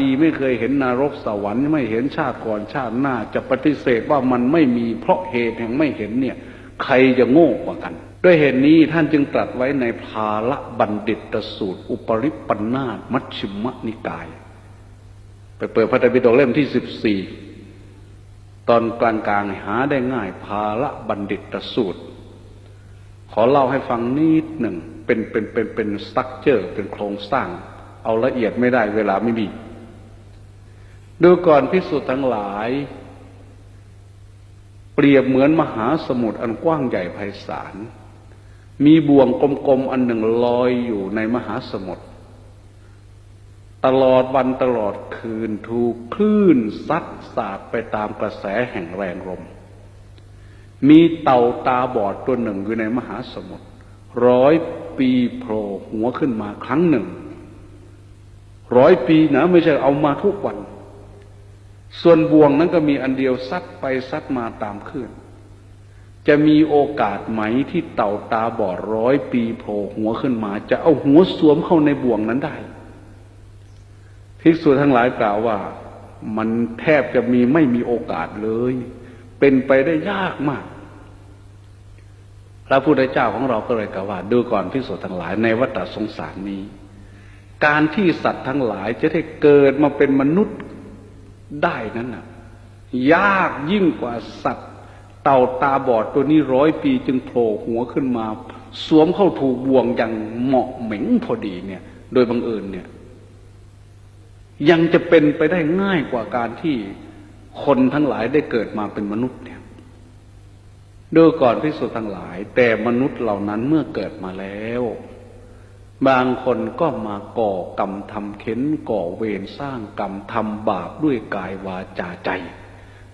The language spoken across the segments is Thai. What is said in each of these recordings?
ดีไม่เคยเห็นนรกสวรรค์ไม่เห็นชาติก่อนชาติหน้า จะปฏิเสธว่ามันไม่มีเพราะเหตุแห่งไม่เห็นเนี่ย ใครจะโง่กว่ากัน ด้วยเหตุนี้ท่านจึงตรัสไว้ในภาละบัณฑิตสูตร อุปริปปันาตมัชฌิมนิกาย ไปเปิดพระไตรปิฎกเล่มที่สิบสี่ตอนกลางๆหาได้ง่ายภาละบัณฑิตสูตร ขอเล่าให้ฟังนิดหนึ่งเป็นเป็นเป็นเป็นสตั๊กเจอร์เป็นโครงสร้าง เอาละเอียดไม่ได้เวลาไม่มี ดูก่อนพิสุทธ์ทั้งหลาย เปรียบเหมือนมหาสมุทรอันกว้างใหญ่ไพศาล มีบ่วงกลมๆอันหนึ่งลอยอยู่ในมหาสมุทรตลอดวันตลอดคืนถูกคลื่นซัดสาดไปตามกระแสแห่งแรงลม มีเต่าตาบอดตัวหนึ่งอยู่ในมหาสมุทรร้อยปีโผล่หัวขึ้นมาครั้งหนึ่ง ร้อยปีนะไม่ใช่เอามาทุกวัน ส่วนบ่วงนั้นก็มีอันเดียวซัดไปซัดมาตามคลื่นจะมีโอกาสไหมที่เต่าตาบอดร้อยปีโผล่หัวขึ้นมา จะเอาหัวสวมเข้าในบ่วงนั้นได้ภิกษุทั้งหลายกล่าวว่า มันแทบจะมีไม่มีโอกาสเลย เป็นไปได้ยากมากพระพุทธเจ้าของเราก็เลยกล่าวว่า ดูก่อนภิกษุทั้งหลายในวัฏสงสารนี้ การที่สัตว์ทั้งหลายจะได้เกิดมาเป็นมนุษย์ ได้นั้นน่ะ ยากยิ่งกว่าสัตว์ เต่าตาบอดตัวนี้ร้อยปีจึงโผล่หัวขึ้นมา สวมเข้าถูกบ่วงอย่างเหมาะเหม็งพอดีเนี่ย โดยบังเอิญเนี่ย ยังจะเป็นไปได้ง่ายกว่าการที่คนทั้งหลายได้เกิดมาเป็นมนุษย์เนี่ยดูก่อนพิสุทั้งหลาย แต่มนุษย์เหล่านั้นเมื่อเกิดมาแล้ว บางคนก็มาก่อกรรมทำเข็นก่อเวรสร้างกรรมทำบาปด้วยกายวาจาใจ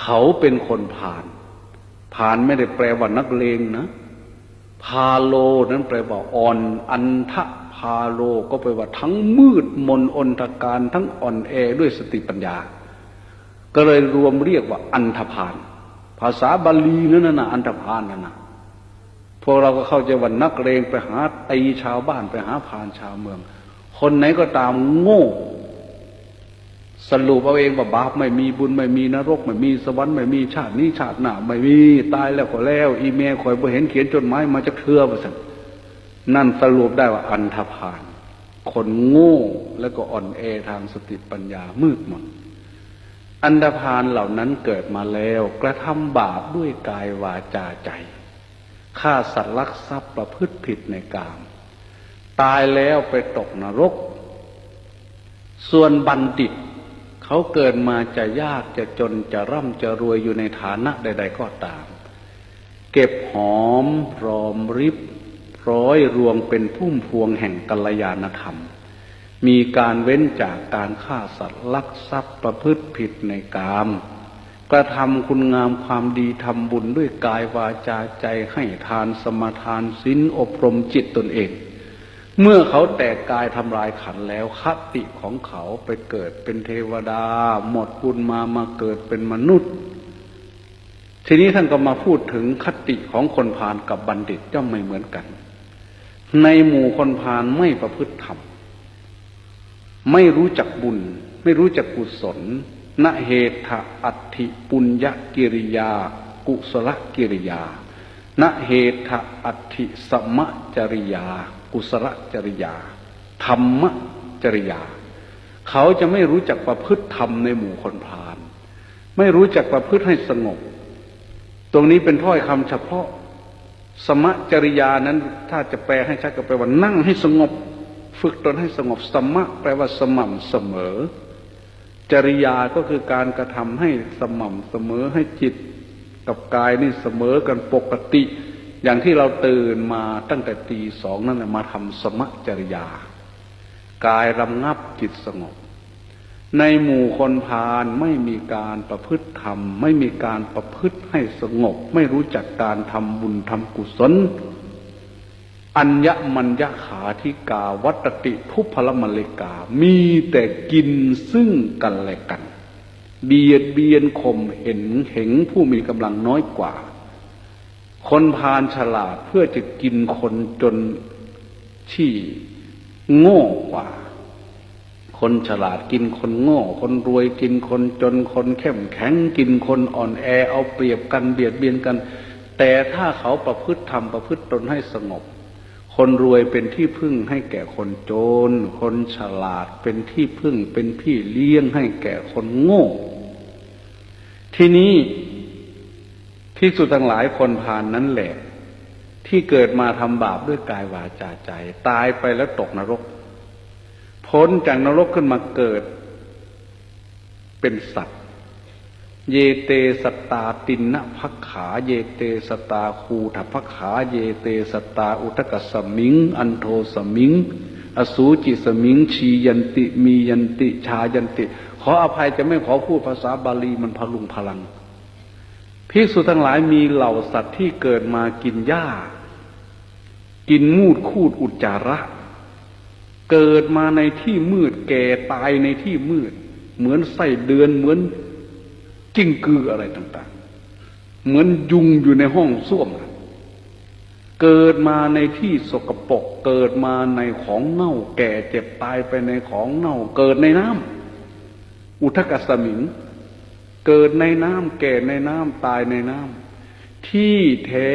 เขาเป็นคนผ่าน ผ่านไม่ได้แปลว่านักเลงนะ พาโลนั้นแปลว่าอ่อน อันทะพาโลก็แปลว่าทั้งมืดมนอนตการทั้งอ่อนแอด้วยสติปัญญา ก็เลยรวมเรียกว่าอันธพาลภาษาบาลีนั่นน่ะอันธพาลนั่นน่ะ พวกเราก็เข้าใจว่านักเลงไปหาตีชาวบ้านไปหาพานชาวเมือง คนไหนก็ตามโง่ สรุปเอาเองว่าบาปไม่มีบุญไม่มีนรก ไม่มีสวรรค์ไม่มีชาตินี้ชาติหน้าไม่มีตายแล้วก็แล้ว อีเมลคอยบ่เห็นเขียนจดหมายมาจะเครือประสันนั่นสรุปได้ว่าอันธพาลคนโง่แล้วก็อ่อนแอทางสติปัญญามืดมนอันธพาลเหล่านั้นเกิดมาแล้ว กระทำบาปด้วยกายวาจาใจ ฆ่าสัตว์ลักทรัพย์ประพฤติผิดในกาม ตายแล้วไปตกนรก ส่วนบัณฑิต เขาเกิดมาจะยากจะจนจะร่ำจะรวยอยู่ในฐานะใด ๆ ก็ตาม เก็บหอมรอมริบร้อยรวงเป็นพุ่มพวงแห่งกัลยาณธรรม มีการเว้นจากการฆ่าสัตว์ลักทรัพย์ประพฤติผิดในกาม กระทำคุณงามความดีทำบุญด้วยกายวาจาใจให้ทานสมาทานศีลอบรมจิตตนเอง เมื่อเขาแตกกายทำลายขันแล้วคติของเขาไปเกิดเป็นเทวดา หมดบุญมามาเกิดเป็นมนุษย์ ทีนี้ท่านก็มาพูดถึงคติของคนพาลกับบัณฑิตย่อมไม่เหมือนกัน ในหมู่คนพาลไม่ประพฤติธรรมไม่รู้จักบุญ ไม่รู้จักกุศล นเหตอัติปุญญกิริยา กุศลกิริยานเหตอัติสมจริยา กุศลจริยา ธรรมจริยา เขาจะไม่รู้จักประพฤติธรรมในหมู่คนพาลไม่รู้จักประพฤติให้สงบ ตรงนี้เป็นถ้อยคำเฉพาะ สมจริยานั้นถ้าจะแปลให้ชัดก็แปลว่านั่งให้สงบ ฝึกตนให้สงบสมะแปลว่าสม่ำเสมอ จริยาก็คือการกระทำให้สม่ำเสมอให้จิตกับกายนี่เสมอกันปกติ อย่างที่เราตื่นมาตั้งแต่ตีสองนั่นแหละมาทำสมจริยา กายรำงับจิตสงบ ในหมู่คนพาลไม่มีการประพฤติธรรม ไม่มีการประพฤติให้สงบ ไม่รู้จักการทำบุญทำกุศล อัญญมัญญขาธิกาวัตติทุพลมเลกา มีแต่กินซึ่งกันและกัน เบียดเบียนข่มเห็นเห็งผู้มีกำลังน้อยกว่า คนพาลฉลาดเพื่อจะกินคนจนที่โง่กว่าคคนฉลาดกินคนโง่ คนรวยกินคนจนคนเข้มแข็งกินคนอ่อนแอเอาเปรียบกันเบียดเบียนกัน แต่ถ้าเขาประพฤติธรรมประพฤติตนให้สงบ คนรวยเป็นที่พึ่งให้แก่คนจน คนฉลาดเป็นที่พึ่งเป็นพี่เลี้ยงให้แก่คนโง่ ที่นี้ที่สุดทั้งหลายคนผ่านนั้นแหละ ที่เกิดมาทำบาปด้วยกายวาจาใจ ตายไปแล้วตกนรก พ้นจากนรกขึ้นมาเกิด เป็นสัตว์ เยเตสตาตินนะพักขา เยเตสตาคูทัพักขา เยเตสตตาอุทกสมิง อันโทสมิง อสูจิสมิง ชียันติ มียันติ ชายันติ ขออภัยจะไม่ขอพูดภาษาบาลีมันพลุงพลังภิกษุทั้งหลายมีเหล่าสัตว์ที่เกิดมากินหญ้า กินมูดคูดอุจจาระ เกิดมาในที่มืดแก่ตายในที่มืด เหมือนไส้เดือนเหมือน จิ้งกืออะไรต่าง ๆ เหมือนยุงอยู่ในห้องส้วมเกิดมาในที่สกปรกเกิดมาในของเน่า แก่เจ็บตายไปในของเน่า เกิดในน้ำอุทกสมิงเกิดในน้ำแก่ในน้ำตายในน้ำที่แท้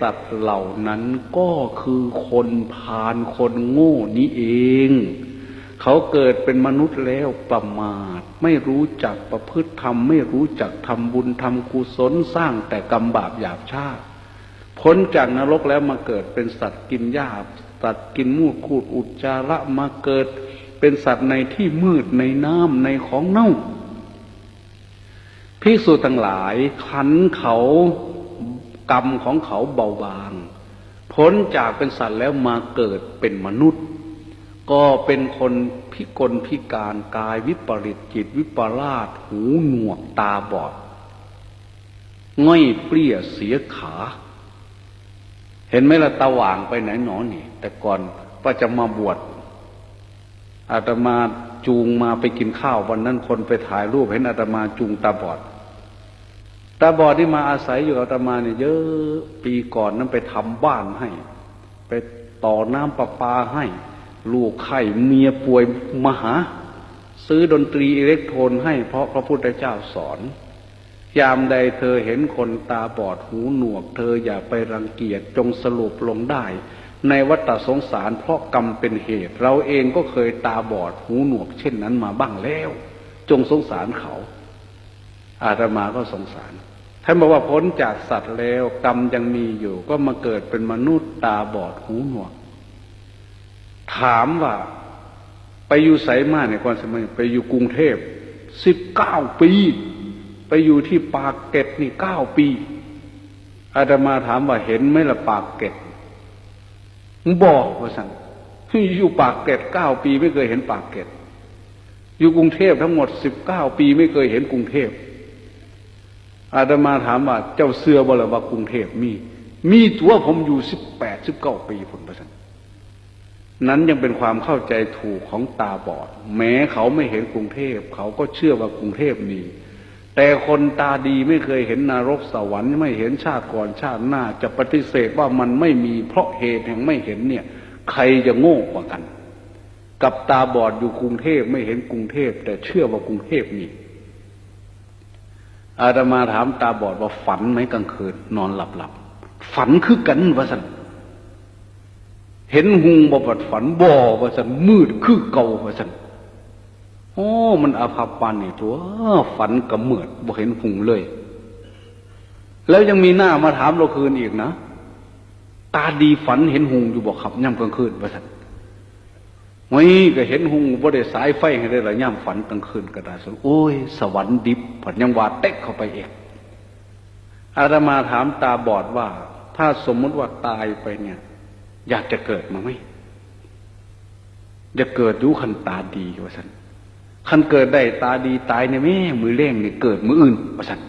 สัตว์เหล่านั้นก็คือคนพาลคนโง่นี้เอง เขาเกิดเป็นมนุษย์แล้วประมาท ไม่รู้จักประพฤติธรรม ไม่รู้จักทำบุญทำกุศลสร้างแต่กรรมบาปหยาบช้าพ้นจากนรกแล้วมาเกิดเป็นสัตว์กินหญ้าสัตว์กินมูดคูดอุจจาระมาเกิด เป็นสัตว์ในที่มืดในน้ำในของเน่าภิกษุทั้งหลายขันเขากรรมของเขาเบาบาง พ้นจากเป็นสัตว์แล้วมาเกิดเป็นมนุษย์ ก็เป็นคนพิกลพิการกายวิปริตจิตวิปลาสหูหนวกตาบอดง่อยเปรี้ยเสียขา เห็นไหมละตาหว่างไปไหนหนอนี่ แต่ก่อนว่าจะมาบวชอาตมาจูงมาไปกินข้าววันนั้นคนไปถ่ายรูปเห็นอาตมาจูงตาบอด ตาบอดที่มาอาศัยอยู่อาตมาเนี่ยเยอะปีก่อนนั้นไปทำบ้านให้ ไปต่อน้ำประปาให้ ลูกไข่เมียป่วยมหา ซื้อดนตรีอิเล็กโทรนให้เพราะพระพุทธเจ้าสอน ยามใดเธอเห็นคนตาบอดหูหนวก เธออย่าไปรังเกียจจงสรุปลงได้ ในวัฏสงสารเพราะกรรมเป็นเหตุ เราเองก็เคยตาบอดหูหนวก เช่นนั้นมาบ้างแล้ว จงสงสารเขา อาตมาก็สงสารท่านบอกว่าพ้นจากสัตว์แล้ว กรรมยังมีอยู่ ก็มาเกิดเป็นมนุษย์ตาบอดหูหนวก ถามว่า ไปอยู่ไสมาในความสมัยไปอยู่กรุงเทพสิบเก้าปี ไปอยู่ที่ปากเก็ดนี่เก้าปีอาตมาถามว่าเห็นไหมละปากเก็ดบอกว่าสั่งอยู่ปากเก็ดเก้าปีไม่เคยเห็นปากเก็ดอยู่กรุงเทพทั้งหมดสิบเก้าปีไม่เคยเห็นกรุงเทพอาตมาถามว่า เจ้าเสือบ่ละว่ากรุงเทพมี มีตัวผมอยู่สิบแปดสิบเก้าปีผลประสัน นั้นยังเป็นความเข้าใจถูกของตาบอด แม้เขาไม่เห็นกรุงเทพ เขาก็เชื่อว่ากรุงเทพมี แต่คนตาดีไม่เคยเห็นนรกสวรรค์ไม่เห็นชาติก่อนชาติหน้า จะปฏิเสธว่ามันไม่มีเพราะเหตุแห่งไม่เห็นเนี่ย ใครจะโง่กว่ากัน กับตาบอดอยู่กรุงเทพไม่เห็นกรุงเทพ แต่เชื่อว่ากรุงเทพมีอาตมาถามตาบอดว่าฝันไหมกลางคืน นอนหลับหลับฝันคือกันวะสัน เห็นหุงบบัดฝันบ่วะสันมืดคือเก่าวะสันโอ้มันอาภัพปานนี่ตัวฝันกับเมือดบ่เห็นหุงเลย แล้วยังมีหน้ามาถามเราคืนอีกนะตาดีฝันเห็นหุงอยู่บ่ขับย่ำกลางคืนวะสันไม่ก็เห็นหุงบ่ได้สายไฟให้ได้ละย่ำฝันกลางคืนก็ได้สนโอ้ย สวรรค์ดิบผัดยังวาเต็กเข้าไปเองอาตมาถามตาบอดว่า ถ้าสมมุติว่าตายไปเนี่ย อยากจะเกิดมาไหมจะเกิดอยุคันตาดีว่าสันคันเกิดได้ตาดีตายในแม่มือเล่งเนี่ยเกิดมืออื่นว่าสัน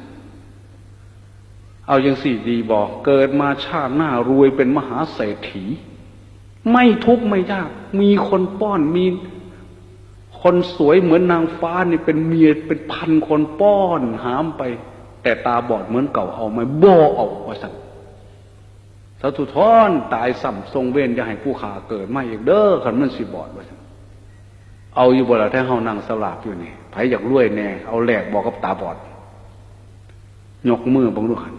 เอาย่างสี่ดีบอก เกิดมาชาติหน้ารวยเป็นมหาเศรษฐี ไม่ทุกข์ไม่ยาก มีคนป้อนมีคนสวยเหมือนนางฟ้านี่เป็นเมียเป็นพันคนป้อนหามไป แต่ตาบอดเหมือนเก่าเอาไหมบ่เอาว่าสัน สาธุทอนตายสัมทรงเว้นอย่าให้ผู้ขาเกิดไม่อีกเด้อขันมันสิบอดว่าเอาอยู่บ่ละถ้าเฮานั่งสลาบอยู่นี่ไผอยากรวยแน่เอาแหลกบอกกับตาบอด ยกมือบังดูหัน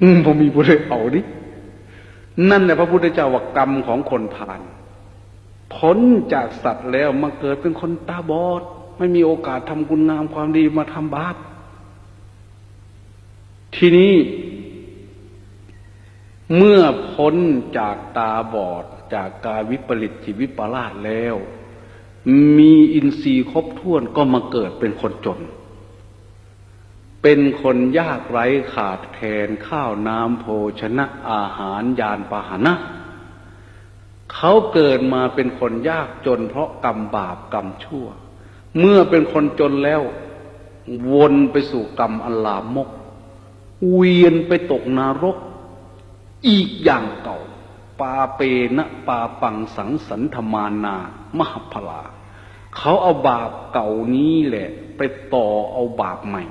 อืมผมมีบุญเอาดินั่นแหละพระพุทธเจ้าว่ากรรมของคนผ่านพ้นจากสัตว์แล้วมาเกิดเป็นคนตาบอด ไม่มีโอกาสทำคุณงามความดีมาทำบาปทีนี้ เมื่อพ้นจากตาบอดจากการวิปริตจิตวิปลาสแล้ว มีอินทรีย์ครบถ้วนก็มาเกิดเป็นคนจน เป็นคนยากไร้ขาดแคลนข้าวน้ำโภชนะอาหารยานพาหนะ เขาเกิดมาเป็นคนยากจน เพราะกรรมบาปกรรมชั่ว เมื่อเป็นคนจนแล้ว วนไปสู่กรรมอันลามก เวียนไปตกนรก อีกอย่างเก่า ปาเปนะปาปังสังสันธมานามหพลา เขาเอาบาปเก่านี้แหละ ไปต่อเอาบาปใหม่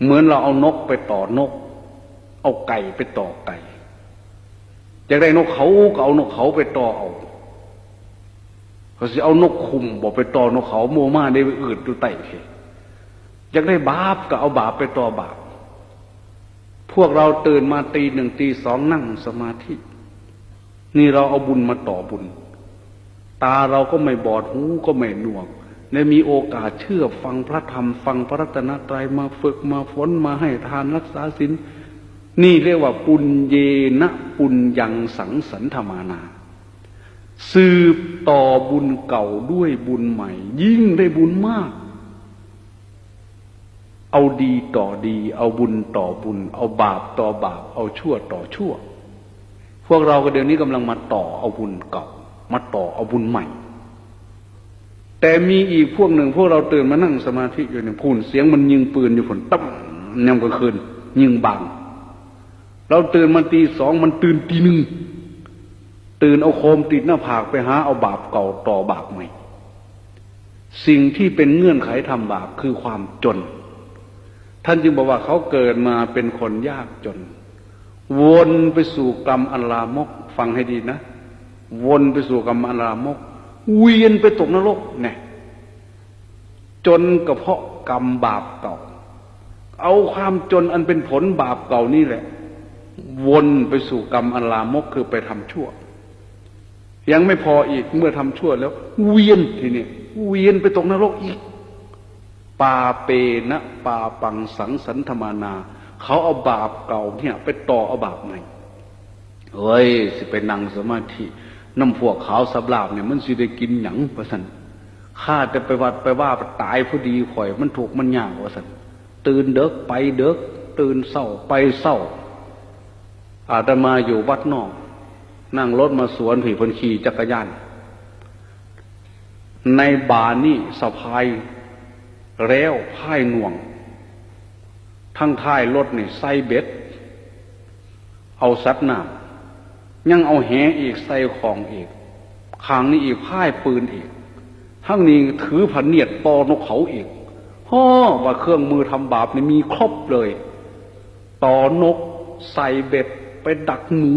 เหมือนเราเอานกไปต่อนก เอาไก่ไปต่อไก่อยากได้นกเขาก็เอานกเขาไปต่อเอาเขาสิเอานกคุมบอกไปต่อนกเขาโมมาได้ไปอืดดูไต่เอยากได้บาปก็เอาบาปไปต่อบาป พวกเราตื่นมาตีหนึ่งตีสองนั่งสมาธิ นี่เราเอาบุญมาต่อบุญ ตาเราก็ไม่บอดหูก็ไม่หนวกได้มีโอกาสเชื่อฟังพระธรรม ฟังพระรัตนตรัยมาฝึกมาฝนมาให้ทานรักษาศีลนี่เรียกว่าปุญเยนะปุญญังสังสันธมานา สืบต่อบุญเก่าด้วยบุญใหม่ ยิ่งได้บุญมาก เอาดีต่อดี เอาบุญต่อบุญ เอาบาปต่อบาป เอาชั่วต่อชั่ว พวกเราก็เดี๋ยวนี้กำลังมาต่อเอาบุญเก่า มาต่อเอาบุญใหม่ แต่มีอีกพวกหนึ่ง พวกเราตื่นมานั่งสมาธิอยู่เนี่ยพูนเสียงมันยิงปืนอยู่ฝนตั้มยามกลางคืน ยิงบังเราตื่นมาตีสองมันตื่นตีหนึ่งตื่นเอาโคมติดหน้าผากไปหาเอาบาปเก่าต่อบาปใหม่ สิ่งที่เป็นเงื่อนไขทำบาปคือความจน ท่านจึงบอกว่าเขาเกิดมาเป็นคนยากจน วนไปสู่กรรมอันลามก ฟังให้ดีนะ วนไปสู่กรรมอันลามก เวียนไปตกนรกเนี่ยจนกระเพาะกรรมบาปเก่า เอาความจนอันเป็นผลบาปเก่านี่แหละ วนไปสู่กรรมอันลามกคือไปทำชั่ว ยังไม่พออีกเมื่อทำชั่วแล้ว เวียนทีนี้เวียนไปตกนรกอีก ปาเปนะปาปังสังสันธมานา เขาเอาบาปเก่าเนี่ย ไปต่อเอาบาปใหม่เฮ้ย สิไปนั่งสมาธิน้ำพวกขาวสับลาบเนี่ยมันสิได้กินหยังประสันข้าจะไปวัดไปว่าตายพอดีข่อยมันถูกมันยากประสันตื่นเด็กไปเด็กตื่นเศร้าไปเศร้า อาตมาอยู่วัดนอก นั่งรถมาสวนผีพนขี่จักรยาน ในบานี่สะพาย แล้วพ่ายหน่วง ทั้งท้ายรถนี่ใส่เบ็ด เอาซัดน้ำยังเอาแหอีกใส่ของอีกขางนี้อีกพ่ายปืนอีกทั้งนี้ถือผันเนียดตอนกเขาอีกฮ่อว่าเครื่องมือทำบาปนี่มีครบเลยต่อนกใส่เบ็ดไปดักหนู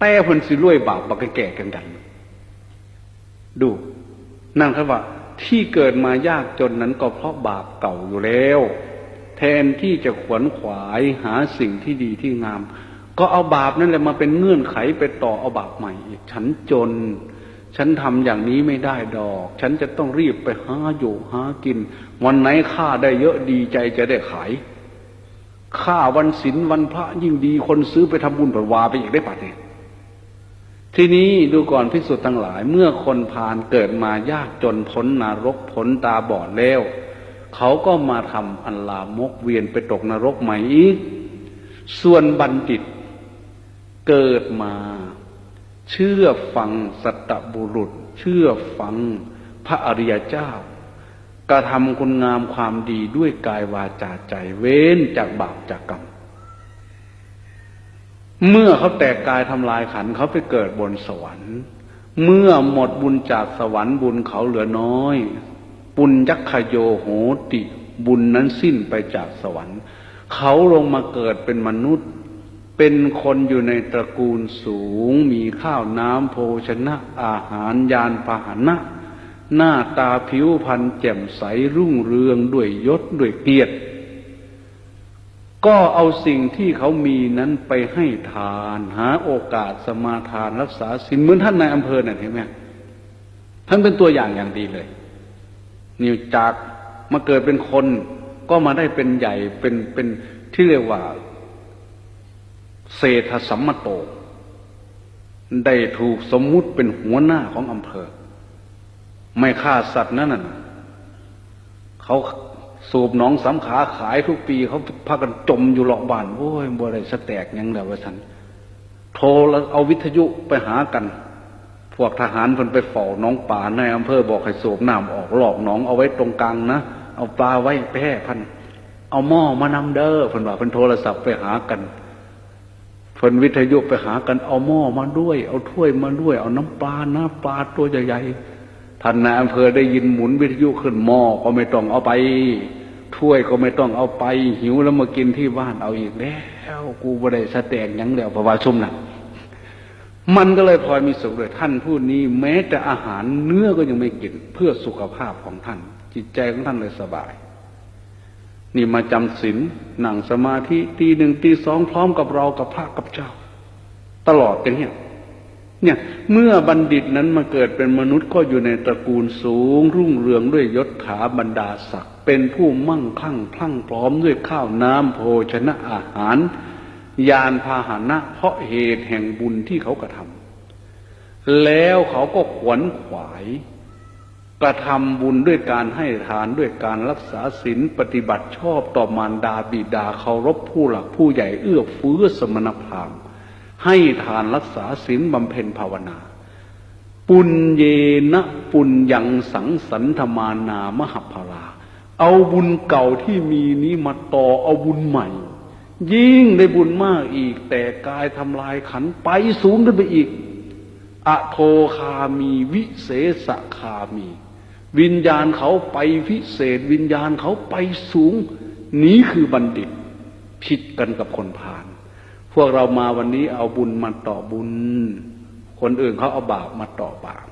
แต่เพิ่นสิรวยบาปบักแก่กันกัน ดูนั่นครับว่า ที่เกิดมายากจนนั้นก็เพราะบาปเก่าอยู่แล้ว แทนที่จะขวนขวายหาสิ่งที่ดีที่งาม ก็เอาบาปนั่นแหละมาเป็นเงื่อนไขไปต่อเอาบาปใหม่อีกฉันจน ฉันทำอย่างนี้ไม่ได้ดอก ฉันจะต้องรีบไปหาอยู่หากิน วันไหนค่าได้เยอะดีใจจะได้ขายค่าวันศีลวันพระยิ่งดีคนซื้อไปทำบุญผวาไปอีกได้ปัดเนี่ย ทีนี้ดูก่อนพิสุทธ์ทั้งหลาย เมื่อคนพาลเกิดมายากจนพ้นนรกพ้นตาบอดแล้วเขาก็มาทำอันลามกเวียนไปตกนรกใหม่อีก ส่วนบัณฑิตเกิดมา เชื่อฟังสัตบุรุษ เชื่อฟังพระอริยเจ้ากระทำคุณงามความดีด้วยกายวาจาใจเว้นจากบาปจากกรรม เมื่อเขาแตกกายทำลายขันเขาไปเกิดบนสวรรค์ เมื่อหมดบุญจากสวรรค์บุญเขาเหลือน้อย ปุญยักขโยโหติบุญนั้นสิ้นไปจากสวรรค์ เขาลงมาเกิดเป็นมนุษย์ เป็นคนอยู่ในตระกูลสูง มีข้าวน้ำโภชนะ อาหารยานพาหนะ หน้าตาผิวพรรณแจ่มใสรุ่งเรืองด้วยยศด้วยเกียรติ ก็เอาสิ่งที่เขามีนั้นไปให้ทาน หาโอกาสสมาทานรักษาศีลเหมือนท่านในอำเภอน่ะเห็นไหมท่านเป็นตัวอย่างอย่างดีเลยนิวจากมาเกิดเป็นคนก็มาได้เป็นใหญ่เป็นเป็นที่เรียกว่า เศรษฐสัมมโต ได้ถูกสมมุติเป็นหัวหน้าของอำเภอ ไม่ฆ่าสัตว์นั่นน่ะเขา สูบหนองสำขาขายทุกปีเขาพากันจมอยู่หลอกบ้าน โอ้ยบัวไรสแตกยังเดี๋ยวว่าฉันโทรแล้วเอาวิทยุไปหากัน พวกทหารคนไปเฝ้าน้องป่าในอำเภอบอกให้สูบน้ำออกหลอกหนองเอาไว้ตรงกลางนะเอาปลาไว้แพร่พัน เอาหม้อมานำเด้อพิ่นว่าพิ่นโทรศัพท์ไปหากันพิ่นวิทยุไปหากันเอาหม้อมาด้วย เอาถ้วยมาด้วย เอาน้ำปลาน้ำปลาตัวใหญ่ๆ ท่านนายอำเภอได้ยินหมุนวิทยุขึ้นหม้อก็ไม่ต้องเอาไป ถ้วยก็ไม่ต้องเอาไป หิวแล้วมากินที่บ้านเอาอีกแล้วกูบ่ได้สแตกหยังแล้วพระว่าชุ่มนะมันก็เลยพลอยมีสุขเลยท่านผู้นี้ แม้แต่อาหารเนื้อก็ยังไม่กินเพื่อสุขภาพของท่าน จิตใจของท่านเลยสบาย นี่มาจำศีลนั่งสมาธิตีหนึ่งตีสองพร้อมกับเรากับพระกับเจ้า ตลอดอย่างเนี้ย เนี่ยเมื่อบัณฑิตนั้นมาเกิดเป็นมนุษย์ก็อยู่ในตระกูลสูง รุ่งเรืองด้วยยศถาบรรดาศักดิ์เป็นผู้มั่งคั่งพลั่งพร้อมด้วยข้าวน้ำโภชนะอาหาร ยานพาหนะ เพราะเหตุแห่งบุญที่เขากระทำแล้วเขาก็ขวนขวาย กระทำบุญด้วยการให้ทานด้วยการรักษาศีลปฏิบัติชอบต่อมารดาบิดาเคารพผู้หลักผู้ใหญ่เอื้อเฟื้อสมณพราหมณ์ ให้ทานรักษาศีลบำเพ็ญภาวนา ปุญเยนะปุญญังสังสันธมานามหพลา เอาบุญเก่าที่มีนี้มาต่อเอาบุญใหม่ ยิ่งได้บุญมากอีก แต่กายทำลายขันไปสูงขึ้นไปอีก อโทคามีวิเศษคามี วิญญาณเขาไปพิเศษ วิญญาณเขาไปสูง นี้คือบัณฑิต ผิดกันกับคนพาล พวกเรามาวันนี้เอาบุญมาต่อบุญ คนอื่นเขาเอาบาปมาต่อบาป